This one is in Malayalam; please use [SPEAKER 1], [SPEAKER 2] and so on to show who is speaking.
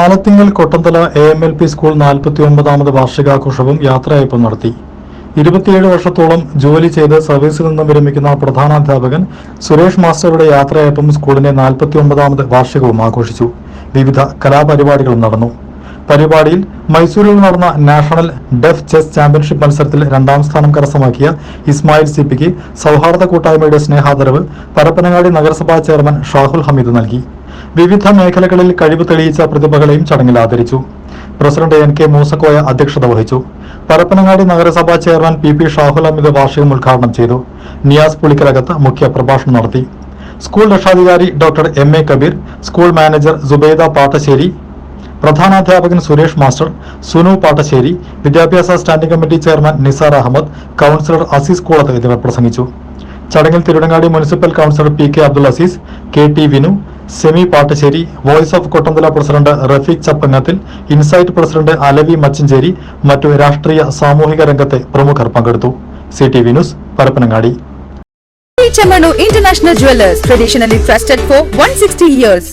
[SPEAKER 1] Alathingal Kottanthala A M L P school നാൽപ്പത്തി ഒമ്പതാമത് വാർഷികാഘോഷവും യാത്രയയപ്പ് നടത്തി. ഇരുപത്തിയേഴ് വർഷത്തോളം ജോലി ചെയ്ത് സർവീസിൽ നിന്നും വിരമിക്കുന്ന പ്രധാനാധ്യാപകൻ സുരേഷ് മാസ്റ്ററുടെ യാത്രയയപ്പും സ്കൂളിന്റെ നാൽപ്പത്തി ഒമ്പതാമത് വാർഷികവും ആഘോഷിച്ചു. വിവിധ കലാപരിപാടികളും നടന്നു. പരിപാടിയിൽ മൈസൂരിൽ നടന്ന നാഷണൽ ഡെഫ് ചെസ് ചാമ്പ്യൻഷിപ്പ് മത്സരത്തിൽ രണ്ടാം സ്ഥാനം കരസ്ഥമാക്കിയ ഇസ്മായിൽ സിപ്പിക്ക് സൗഹാർദ്ദ കൂട്ടായ്മയുടെ സ്നേഹാദരവ് പരപ്പനങ്ങാടി നഗരസഭാ ചെയർമാൻ ഷാഹുൽ ഹമീദ് നൽകി. വിവിധ മേഖലകളിൽ കഴിവ് തെളിയിച്ച പ്രതിഭകളെയും ചടങ്ങിൽ ആദരിച്ചു. പ്രസിഡന്റ് എൻ കെ മൂസക്കോയ അധ്യക്ഷത വഹിച്ചു. പരപ്പനങ്ങാടി നഗരസഭാ chairman P P Shahul Amit വാർഷികം ഉദ്ഘാടനം ചെയ്തു. നിയാസ് പുളിക്കലകത്ത് മുഖ്യ പ്രഭാഷണം നടത്തി. സ്കൂൾ രക്ഷാധികാരി doctor M A Kabeer school manager Subaida Pattassery പ്രധാനാധ്യാപകൻ Suresh master Sunu Pattasseri വിദ്യാഭ്യാസ standing committee chairman Nisar Ahammed councillor Azeez Koolath എന്നിവർ പ്രസംഗിച്ചു. ചടങ്ങിൽ Thiruvanangadi municipal councillor P K Abdul Azeez K T Vinu Semi Pattassery voice of Kottanthala president Rafeeq Chappangathil insight president Alavi Machancheri മറ്റു രാഷ്ട്രീയ സാമൂഹിക രംഗത്തെ പ്രമുഖർ പങ്കെടുത്തു C T V news Parappanangadi
[SPEAKER 2] Chamano International Jewelers, traditionally trusted for 160 years.